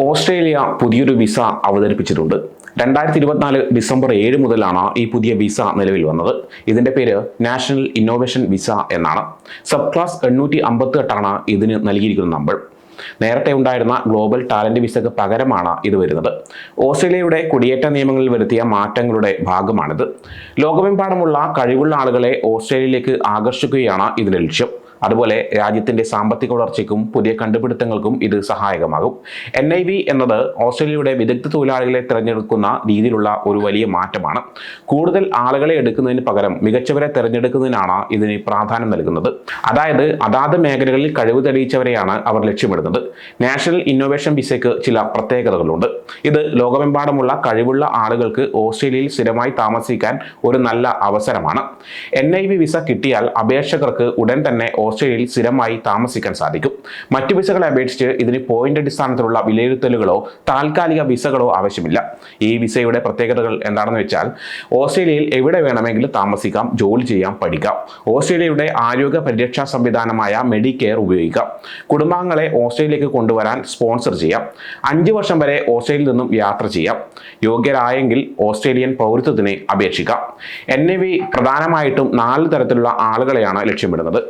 Australia പുതിയൊരു visa അവതരിപ്പിച്ചിട്ടുണ്ട്. രണ്ടായിരത്തി ഇരുപത്തിനാല് ഡിസംബർ ഏഴ് മുതലാണ് ഈ പുതിയ വിസ നിലവിൽ വന്നത്. ഇതിന്റെ പേര് നാഷണൽ ഇന്നോവേഷൻ വിസ എന്നാണ്. സബ് ക്ലാസ് എണ്ണൂറ്റി അമ്പത്തി എട്ടാണ് ഇതിന് നൽകിയിരിക്കുന്ന നമ്പർ. നേരത്തെ ഉണ്ടായിരുന്ന ഗ്ലോബൽ ടാലന്റ് വിസയ്ക്ക് പകരമാണ് ഇത് വരുന്നത്. ഓസ്ട്രേലിയയുടെ കുടിയേറ്റ നിയമങ്ങളിൽ വരുത്തിയ മാറ്റങ്ങളുടെ ഭാഗമാണിത്. ലോകമെമ്പാടുമുള്ള കഴിവുള്ള ആളുകളെ ഓസ്ട്രേലിയയിലേക്ക് ആകർഷിക്കുകയാണ് ഇതിന്റെ ലക്ഷ്യം. അതുപോലെ രാജ്യത്തിന്റെ സാമ്പത്തിക വളർച്ചയ്ക്കും പുതിയ കണ്ടുപിടുത്തങ്ങൾക്കും ഇത് സഹായകമാകും. എൻ ഐ വി എന്നത് ഓസ്ട്രേലിയയുടെ വിദഗ്ധ തൊഴിലാളികളെ തിരഞ്ഞെടുക്കുന്ന രീതിയിലുള്ള ഒരു വലിയ മാറ്റമാണ്. കൂടുതൽ ആളുകളെ എടുക്കുന്നതിന് പകരം മികച്ചവരെ തിരഞ്ഞെടുക്കുന്നതിനാണ് ഇതിന് പ്രാധാന്യം നൽകുന്നത്. അതായത് അതാത് മേഖലകളിൽ കഴിവ് തെളിയിച്ചവരെയാണ് അവർ ലക്ഷ്യമിടുന്നത്. നാഷണൽ ഇന്നോവേഷൻ വിസയ്ക്ക് ചില പ്രത്യേകതകളുണ്ട്. ഇത് ലോകമെമ്പാടുമുള്ള കഴിവുള്ള ആളുകൾക്ക് ഓസ്ട്രേലിയയിൽ സ്ഥിരമായി താമസിക്കാൻ ഒരു നല്ല അവസരമാണ്. എൻ ഐ വി വിസ കിട്ടിയാൽ അപേക്ഷകർക്ക് ഉടൻ തന്നെ ഓസ്ട്രേലിയയിൽ സ്ഥിരമായി താമസിക്കാൻ സാധിക്കും. മറ്റു വിസകളെ അപേക്ഷിച്ച് ഇതിന് പോയിന്റ് അടിസ്ഥാനത്തിലുള്ള വിലയിരുത്തലുകളോ താൽക്കാലിക വിസകളോ ആവശ്യമില്ല. ഈ വിസയുടെ പ്രത്യേകതകൾ എന്താണെന്ന് വെച്ചാൽ ഓസ്ട്രേലിയയിൽ എവിടെ വേണമെങ്കിലും താമസിക്കാം ജോലി ചെയ്യാം പഠിക്കാം. ഓസ്ട്രേലിയയുടെ ആരോഗ്യ പരിരക്ഷാ സംവിധാനമായ മെഡിക്കെയർ ഉപയോഗിക്കാം. കുടുംബാംഗങ്ങളെ ഓസ്ട്രേലിയക്ക് കൊണ്ടുവരാൻ സ്പോൺസർ ചെയ്യാം. അഞ്ച് വർഷം വരെ ഓസ്ട്രേലിയയിൽ നിന്നും യാത്ര ചെയ്യാം. യോഗ്യരായെങ്കിൽ ഓസ്ട്രേലിയൻ പൗരത്വത്തിന് അപേക്ഷിക്കാം. എൻ പ്രധാനമായിട്ടും നാല് തരത്തിലുള്ള ആളുകളെയാണ് ലക്ഷ്യമിടുന്നത്.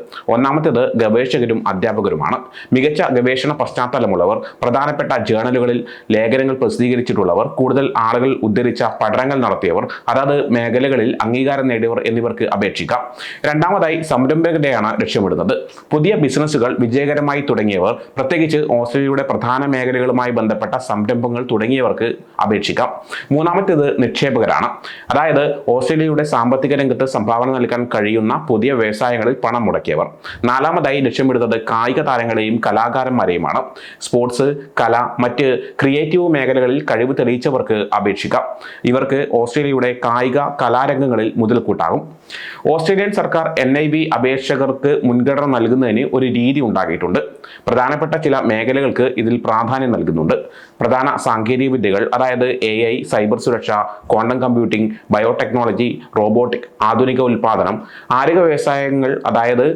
ഒന്നാമത്തേത് ഗവേഷകരും അധ്യാപകരുമാണ്. മികച്ച ഗവേഷണ പശ്ചാത്തലമുള്ളവർ പ്രധാനപ്പെട്ട ജേണലുകളിൽ ലേഖനങ്ങൾ പ്രസിദ്ധീകരിച്ചിട്ടുള്ളവർ കൂടുതൽ ആളുകൾ ഉദ്ധരിച്ച പഠനങ്ങൾ നടത്തിയവർ അതാത് മേഖലകളിൽ അംഗീകാരം നേടിയവർ എന്നിവർക്ക് അപേക്ഷിക്കാം. രണ്ടാമതായി സംരംഭകരെയാണ് ലക്ഷ്യമിടുന്നത്. പുതിയ ബിസിനസ്സുകൾ വിജയകരമായി തുടങ്ങിയവർ പ്രത്യേകിച്ച് ഓസ്ട്രേലിയയുടെ പ്രധാന മേഖലകളുമായി ബന്ധപ്പെട്ട സംരംഭങ്ങൾ തുടങ്ങിയവർക്ക് അപേക്ഷിക്കാം. മൂന്നാമത്തേത് നിക്ഷേപകരാണ്. അതായത് ഓസ്ട്രേലിയയുടെ സാമ്പത്തിക രംഗത്ത് സംഭാവന നൽകാൻ കഴിയുന്ന പുതിയ വ്യവസായങ്ങളിൽ പണം മുടക്കിയവർ. നാലാമതായി ലക്ഷ്യമിടുന്നത് കായിക താരങ്ങളെയും കലാകാരന്മാരെയുമാണ്. സ്പോർട്സ് കല മറ്റ് ക്രിയേറ്റീവ് മേഖലകളിൽ കഴിവ് തെളിയിച്ചവർക്ക് അപേക്ഷിക്കാം. ഇവർക്ക് ഓസ്ട്രേലിയയുടെ കായിക കലാരംഗങ്ങളിൽ മുതൽക്കൂട്ടാകും. ഓസ്ട്രേലിയൻ സർക്കാർ എൻ ഐ വി അപേക്ഷകർക്ക് മുൻഗണന നൽകുന്നതിന് ഒരു രീതി ഉണ്ടാക്കിയിട്ടുണ്ട്. പ്രധാനപ്പെട്ട ചില മേഖലകൾക്ക് ഇതിൽ പ്രാധാന്യം നൽകുന്നുണ്ട്. പ്രധാന സാങ്കേതിക വിദ്യകൾ അതായത് എ ഐ സൈബർ സുരക്ഷ ക്വാണ്ടം കമ്പ്യൂട്ടിംഗ് ബയോടെക്നോളജി റോബോട്ടിക് ആധുനിക ഉൽപാദനം ആരോഗ്യ വ്യവസായങ്ങൾ അതായത്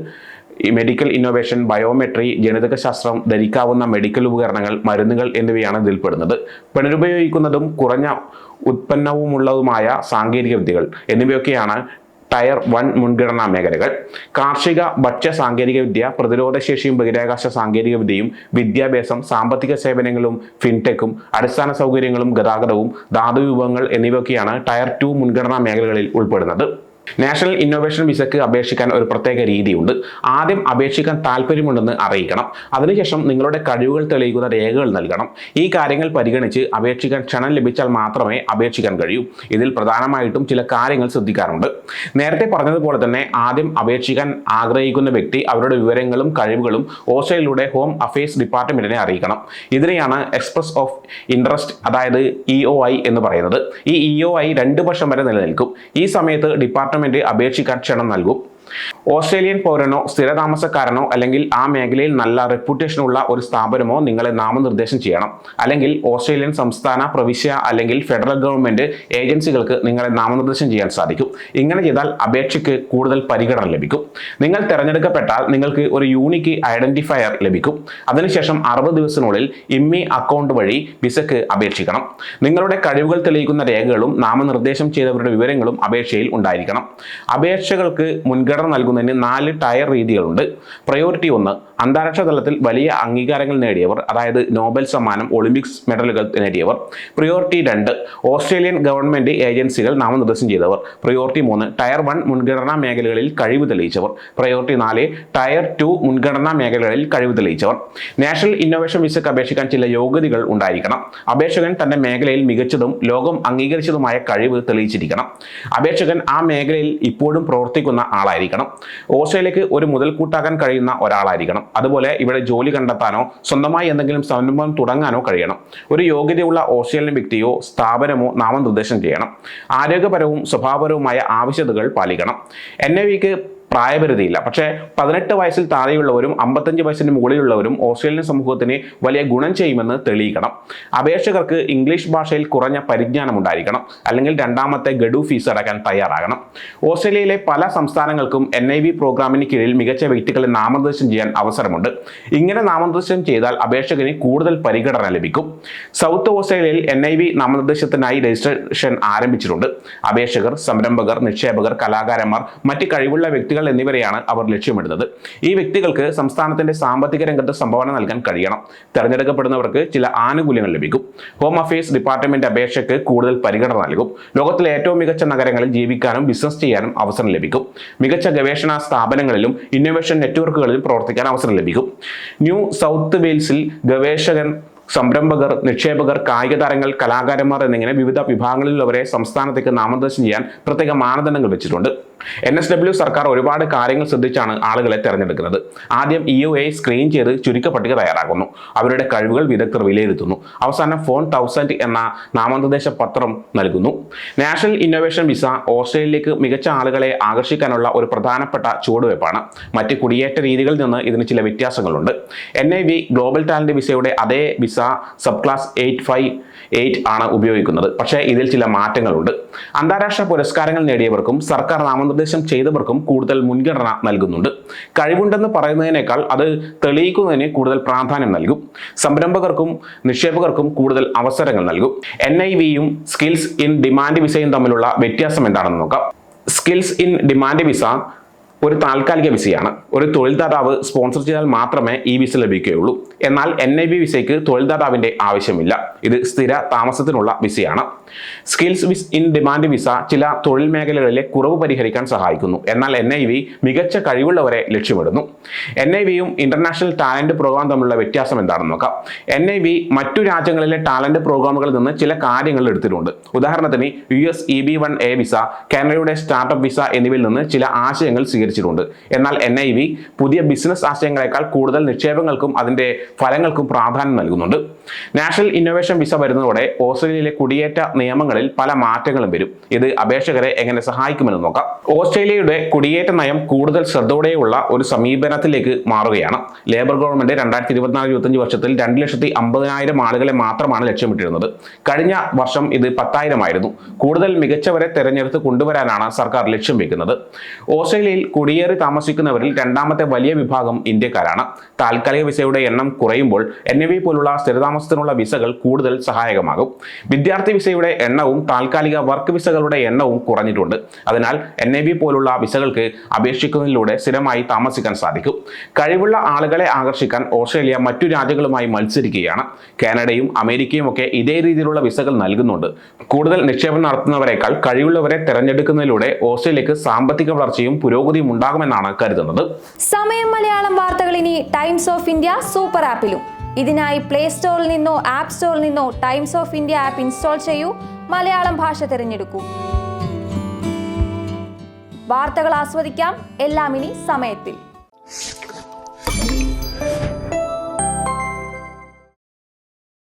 ഈ മെഡിക്കൽ ഇന്നോവേഷൻ ബയോമെട്രി ജനിതകശാസ്ത്രം ധരിക്കാവുന്ന മെഡിക്കൽ ഉപകരണങ്ങൾ മരുന്നുകൾ എന്നിവയാണ് ഇതിൽപ്പെടുന്നത് പുനരുപയോഗിക്കുന്നതും കുറഞ്ഞ ഉത്പന്നവുമുള്ളതുമായ സാങ്കേതിക വിദ്യകൾ എന്നിവയൊക്കെയാണ് ടയർ വൺ മുൻഗണനാ മേഖലകൾ. കാർഷിക ഭക്ഷ്യ സാങ്കേതികവിദ്യ പ്രതിരോധശേഷിയും ബഹിരാകാശ സാങ്കേതികവിദ്യയും വിദ്യാഭ്യാസം സാമ്പത്തിക സേവനങ്ങളും ഫിൻടെക്കും അടിസ്ഥാന സൗകര്യങ്ങളും ഗതാഗതവും ധാതു വിഭവങ്ങൾ എന്നിവയൊക്കെയാണ് ടയർ ടു മുൻഗണനാ മേഖലകളിൽ ഉൾപ്പെടുന്നത്. നാഷണൽ ഇന്നോവേഷൻ വിസയ്ക്ക് അപേക്ഷിക്കാൻ ഒരു പ്രത്യേക രീതിയുണ്ട്. ആദ്യം അപേക്ഷിക്കാൻ താല്പര്യമുണ്ടെന്ന് അറിയിക്കണം. അതിനുശേഷം നിങ്ങളുടെ കഴിവുകൾ തെളിയിക്കുന്ന രേഖകൾ നൽകണം. ഈ കാര്യങ്ങൾ പരിഗണിച്ച് അപേക്ഷിക്കാൻ ക്ഷണം ലഭിച്ചാൽ മാത്രമേ അപേക്ഷിക്കാൻ കഴിയൂ. ഇതിൽ പ്രധാനമായിട്ടും ചില കാര്യങ്ങൾ ശ്രദ്ധിക്കാറുണ്ട്. നേരത്തെ പറഞ്ഞതുപോലെ തന്നെ ആദ്യം അപേക്ഷിക്കാൻ ആഗ്രഹിക്കുന്ന വ്യക്തി അവരുടെ വിവരങ്ങളും കഴിവുകളും ഓസ്ട്രേലിയയുടെ ഹോം അഫയേഴ്സ് ഡിപ്പാർട്ട്മെന്റിനെ അറിയിക്കണം. ഇതിനെയാണ് എക്സ്പ്രസ് ഓഫ് ഇൻട്രസ്റ്റ് അതായത് ഇ ഐ എന്ന് പറയുന്നത്. ഈ ഇ ഐ രണ്ട് വർഷം വരെ നിലനിൽക്കും. ഈ സമയത്ത് ഡിപ്പാർട്ട്മെന്റ് അപേക്ഷിക്കാൻ ക്ഷണം നൽകും. ഓസ്ട്രേലിയൻ പൗരനോ സ്ഥിരതാമസക്കാരനോ അല്ലെങ്കിൽ ആ മേഖലയിൽ നല്ല റെപ്യൂട്ടേഷൻ ഉള്ള ഒരു സ്ഥാപനമോ നിങ്ങളെ നാമനിർദ്ദേശം ചെയ്യണം. അല്ലെങ്കിൽ ഓസ്ട്രേലിയൻ സംസ്ഥാന പ്രവിശ്യ അല്ലെങ്കിൽ ഫെഡറൽ ഗവൺമെന്റ് ഏജൻസികൾക്ക് നിങ്ങളെ നാമനിർദ്ദേശം ചെയ്യാൻ സാധിക്കും. ഇങ്ങനെ ചെയ്താൽ അപേക്ഷയ്ക്ക് കൂടുതൽ പരിഗണന ലഭിക്കും. നിങ്ങൾ തിരഞ്ഞെടുക്കപ്പെട്ടാൽ നിങ്ങൾക്ക് ഒരു യൂണിക്ക് ഐഡന്റിഫയർ ലഭിക്കും. അതിനുശേഷം അറുപത് ദിവസത്തിനുള്ളിൽ ഇമ്മി അക്കൗണ്ട് വഴി വിസയ്ക്ക് അപേക്ഷിക്കണം. നിങ്ങളുടെ കഴിവുകൾ തെളിയിക്കുന്ന രേഖകളും നാമനിർദ്ദേശം ചെയ്തവരുടെ വിവരങ്ങളും അപേക്ഷയിൽ ഉണ്ടായിരിക്കണം. അപേക്ഷകൾക്ക് മുൻഗണന നൽകുന്നതിന് നാല് ടയർ രീതികളുണ്ട്. പ്രയോറിറ്റി ഒന്ന് അന്താരാഷ്ട്ര തലത്തിൽ വലിയ അംഗീകാരങ്ങൾ നേടിയവർ അതായത് നോബൽ സമ്മാനം ഒളിമ്പിക്സ് മെഡലുകൾ നേടിയവർ. പ്രയോറിറ്റി രണ്ട് ഓസ്ട്രേലിയൻ ഗവൺമെന്റ് ഏജൻസികൾ നാമനിർദ്ദേശം ചെയ്തവർ. പ്രയോറിറ്റി മൂന്ന് ടയർ വൺ മുൻഗണനാ മേഖലകളിൽ കഴിവ് തെളിയിച്ചവർ. പ്രയോറിറ്റി നാല് ടയർ ടു മുൻഗണനാ മേഖലകളിൽ കഴിവ് തെളിയിച്ചവർ. നാഷണൽ ഇന്നോവേഷൻ വിസയ്ക്ക് അപേക്ഷിക്കാൻ ചില യോഗ്യതകൾ ഉണ്ടായിരിക്കണം. അപേക്ഷകൻ തന്റെ മേഖലയിൽ മികച്ചതും ലോകം അംഗീകരിച്ചതുമായ കഴിവ് തെളിയിച്ചിരിക്കണം. അപേക്ഷകൻ ആ മേഖലയിൽ ഇപ്പോഴും പ്രവർത്തിക്കുന്ന ആളായിരിക്കണം ഓസ്ട്രേലിയക്ക് ഒരു മുതൽക്കൂട്ടാകാൻ കഴിയുന്ന ഒരാളായിരിക്കണം. അതുപോലെ ഇവിടെ ജോലി കണ്ടെത്താനോ സ്വന്തമായി എന്തെങ്കിലും സംരംഭം തുടങ്ങാനോ കഴിയണം. ഒരു യോഗ്യതയുള്ള ഓസ്ട്രേലിയൻ വ്യക്തിയോ സ്ഥാപനമോ നാമനിർദ്ദേശം ചെയ്യണം. ആരോഗ്യപരവും സ്വഭാവപരവുമായ ആവശ്യതകൾ പാലിക്കണം. എൻ വിക്ക് പ്രായപരിധിയില്ല. പക്ഷേ പതിനെട്ട് വയസ്സിൽ താഴെയുള്ളവരും അമ്പത്തഞ്ച് വയസ്സിന് മുകളിലുള്ളവരും ഓസ്ട്രേലിയൻ സമൂഹത്തിന് വലിയ ഗുണം ചെയ്യുമെന്ന് തെളിയിക്കണം. അപേക്ഷകർക്ക് ഇംഗ്ലീഷ് ഭാഷയിൽ കുറഞ്ഞ പരിജ്ഞാനം ഉണ്ടായിരിക്കണം അല്ലെങ്കിൽ രണ്ടാമത്തെ ഗഡു ഫീസ് അടക്കാൻ തയ്യാറാകണം. ഓസ്ട്രേലിയയിലെ പല സംസ്ഥാനങ്ങൾക്കും എൻ ഐ വി പ്രോഗ്രാമിന് കീഴിൽ മികച്ച വ്യക്തികളെ നാമനിർദ്ദേശം ചെയ്യാൻ അവസരമുണ്ട്. ഇങ്ങനെ നാമനിർദ്ദേശം ചെയ്താൽ അപേക്ഷകന് കൂടുതൽ പരിഗണന ലഭിക്കും. സൗത്ത് ഓസ്ട്രേലിയയിൽ എൻ ഐ വി നാമനിർദ്ദേശത്തിനായി രജിസ്ട്രേഷൻ ആരംഭിച്ചിട്ടുണ്ട്. അപേക്ഷകർ സംരംഭകർ നിക്ഷേപകർ കലാകാരന്മാർ മറ്റ് കഴിവുള്ള വ്യക്തികൾ എന്നിവരെയാണ് അവർ ലക്ഷ്യമിടുന്നത്. ഈ വ്യക്തികൾക്ക് സംസ്ഥാനത്തിന്റെ സാമ്പത്തിക രംഗത്ത് സംഭാവന നൽകാൻ കഴിയണം. തെരഞ്ഞെടുക്കപ്പെടുന്നവർക്ക് ചില ആനുകൂല്യങ്ങൾ ലഭിക്കും. ഹോം അഫയേഴ്സ് ഡിപ്പാർട്ട്മെന്റ് അപേക്ഷയ്ക്ക് കൂടുതൽ പരിഗണന നൽകും. ലോകത്തിലെ ഏറ്റവും മികച്ച നഗരങ്ങളിൽ ജീവിക്കാനും ബിസിനസ് ചെയ്യാനും അവസരം ലഭിക്കും. മികച്ച ഗവേഷണ സ്ഥാപനങ്ങളിലും ഇന്നോവേഷൻ നെറ്റ്വർക്കുകളിലും പ്രവർത്തിക്കാൻ അവസരം ലഭിക്കും. ന്യൂ സൗത്ത് വെയിൽസിൽ ഗവേഷകൻ സംരംഭകർ നിക്ഷേപകർ കായിക താരങ്ങൾ കലാകാരന്മാർ എന്നിങ്ങനെ വിവിധ വിഭാഗങ്ങളിലുള്ളവരെ സംസ്ഥാനത്തേക്ക് നാമനിർദ്ദേശം ചെയ്യാൻ പ്രത്യേക മാനദണ്ഡങ്ങൾ വെച്ചിട്ടുണ്ട്. എൻ എസ് ഡബ്ല്യു സർക്കാർ ഒരുപാട് കാര്യങ്ങൾ ശ്രദ്ധിച്ചാണ് ആളുകളെ തെരഞ്ഞെടുക്കുന്നത്. ആദ്യം ഇ യു എ സ്ക്രീൻ ചെയ്ത് ചുരുക്ക പട്ടിക തയ്യാറാക്കുന്നു. അവരുടെ കഴിവുകൾ വിദഗ്ധർ വിലയിരുത്തുന്നു. അവസാനം ഫോൺ തൗസൻഡ് എന്ന നാമനിർദ്ദേശ പത്രം നൽകുന്നു. നാഷണൽ ഇന്നോവേഷൻ വിസ ഓസ്ട്രേലിയയിലേക്ക് മികച്ച ആളുകളെ ആകർഷിക്കാനുള്ള ഒരു പ്രധാനപ്പെട്ട ചുവടുവയ്പ്പാണ് മറ്റ് കുടിയേറ്റ രീതികളിൽ നിന്ന് ഇതിന് ചില വ്യത്യാസങ്ങളുണ്ട്. N I V global talent വിസയുടെ അതേ visa sub class eight five eight ആണ് ഉപയോഗിക്കുന്നത്. പക്ഷേ ഇതിൽ ചില മാറ്റങ്ങളുണ്ട്. അന്താരാഷ്ട്ര പുരസ്കാരങ്ങൾ നേടിയവർക്കും സർക്കാർ നാമനിർദ്ദേശം ചെയ്തവർക്കും കൂടുതൽ മുൻഗണന നൽകുന്നുണ്ട്. കഴിവുണ്ടെന്ന് പറയുന്നതിനേക്കാൾ അത് തെളിയിക്കുന്നതിന് കൂടുതൽ പ്രാധാന്യം നൽകും. സംരംഭകർക്കും നിക്ഷേപകർക്കും കൂടുതൽ അവസരങ്ങൾ നൽകും. എൻ ഐ വിയും സ്കിൽസ് ഇൻ ഡിമാൻഡ് വിസയും തമ്മിലുള്ള വ്യത്യാസം എന്താണെന്ന് നോക്കാം. സ്കിൽസ് ഇൻ ഡിമാൻഡ് വിസ ഒരു താൽക്കാലിക വിസയാണ്. ഒരു തൊഴിൽദാതാവ് സ്പോൺസർ ചെയ്താൽ മാത്രമേ ഈ വിസ ലഭിക്കുകയുള്ളൂ. എന്നാൽ എൻ ഐ ബി വിസയ്ക്ക് തൊഴിൽദാതാവിന്റെ ആവശ്യമില്ല. ഇത് സ്ഥിര താമസത്തിനുള്ള വിസയാണ്. Skills visa in demand visa ചില തൊഴിൽ മേഖലകളിലെ കുറവ് പരിഹരിക്കാൻ സഹായിക്കുന്നു. എന്നാൽ എൻ ഐ വി മികച്ച കഴിവുള്ളവരെ ലക്ഷ്യമിടുന്നു. എൻ ഐ വിയും ഇന്റർനാഷണൽ ടാലന്റ് പ്രോഗ്രാം തമ്മിലുള്ള വ്യത്യാസം എന്താണെന്ന് നോക്കാം. എൻ ഐ വി മറ്റു രാജ്യങ്ങളിലെ ടാലന്റ് പ്രോഗ്രാമുകളിൽ നിന്ന് ചില കാര്യങ്ങൾ എടുത്തിട്ടുണ്ട്. ഉദാഹരണത്തിന് U S E B one A visa കാനഡയുടെ സ്റ്റാർട്ടപ്പ് വിസ എന്നിവയിൽ നിന്ന് ചില ആശയങ്ങൾ സ്വീകരിച്ചിട്ടുണ്ട് എന്നാൽ എൻ ഐ വി പുതിയ ബിസിനസ് ആശയങ്ങളെക്കാൾ കൂടുതൽ നിക്ഷേപങ്ങൾക്കും അതിന്റെ ഫലങ്ങൾക്കും പ്രാധാന്യം നൽകുന്നുണ്ട്. നാഷണൽ ഇന്നോവേഷൻ വിസ വരുന്നതോടെ ഓസ്ട്രേലിയയിലെ കുടിയേറ്റ നിയമങ്ങളിൽ പല മാറ്റങ്ങളും വരും. ഇത് അപേക്ഷകരെ എങ്ങനെ സഹായിക്കുമെന്ന് നോക്കാം. ഓസ്ട്രേലിയയുടെ കുടിയേറ്റ നയം കൂടുതൽ ശ്രദ്ധയോടെയുള്ള ഒരു സമീപനത്തിലേക്ക് മാറുകയാണ്. ലേബർ ഗവൺമെന്റ് രണ്ടായിരത്തി ഇരുപത്തിനാല് ഇരുപത്തഞ്ച് വർഷത്തിൽ രണ്ട് ലക്ഷത്തി അമ്പതിനായിരം ആളുകളെ മാത്രമാണ് ലക്ഷ്യമിട്ടിരുന്നത്. കഴിഞ്ഞ വർഷം ഇത് പത്തായിരമായിരുന്നു. കൂടുതൽ മികച്ചവരെ തെരഞ്ഞെടുത്ത് കൊണ്ടുവരാനാണ് സർക്കാർ ലക്ഷ്യം വെക്കുന്നത്. ഓസ്ട്രേലിയയിൽ കുടിയേറി താമസിക്കുന്നവരിൽ രണ്ടാമത്തെ വലിയ വിഭാഗം ഇന്ത്യക്കാരാണ്. താൽക്കാലിക വിസയുടെ എണ്ണം കുറയുമ്പോൾ എൻ എ വി പോലുള്ള സ്ഥിരതാമസത്തിനുള്ള വിസകൾ കൂടുതൽ സഹായകമാകും. വിദ്യാർത്ഥി വിസയുടെ എണ്ണവും താൽക്കാലിക വർക്ക് വിസകളുടെ എണ്ണവും കുറഞ്ഞിട്ടുണ്ട്. അതിനാൽ എൻ എ പോലുള്ള വിസകൾക്ക് അപേക്ഷിക്കുന്നതിലൂടെ സ്ഥിരമായി താമസിക്കാൻ സാധിക്കും. കഴിവുള്ള ആളുകളെ ആകർഷിക്കാൻ ഓസ്ട്രേലിയ മറ്റു രാജ്യങ്ങളുമായി മത്സരിക്കുകയാണ്. കാനഡയും അമേരിക്കയും ഒക്കെ ഇതേ രീതിയിലുള്ള വിസകൾ നൽകുന്നുണ്ട്. കൂടുതൽ നിക്ഷേപം നടത്തുന്നവരെക്കാൾ കഴിവുള്ളവരെ തെരഞ്ഞെടുക്കുന്നതിലൂടെ ഓസ്ട്രേലിയക്ക് സാമ്പത്തിക വളർച്ചയും പുരോഗതിയും ഉണ്ടാകുമെന്നാണ് കരുതുന്നത്. സമയം മലയാളം വാർത്തകൾ ഇനി ടൈംസ് ഓഫ് ഇന്ത്യ സൂപ്പർ ആപ്പിലും ഇതിനായി പ്ലേ സ്റ്റോറിൽ നിന്നോ ആപ്പ് സ്റ്റോറിൽ നിന്നോ Times of India app install ചെയ്യൂ. മലയാളം ഭാഷ തിരഞ്ഞെടുക്കൂ. വാർത്തകൾ ആസ്വദിക്കാം. എല്ലാം ഇനി സമയത്തിൽ.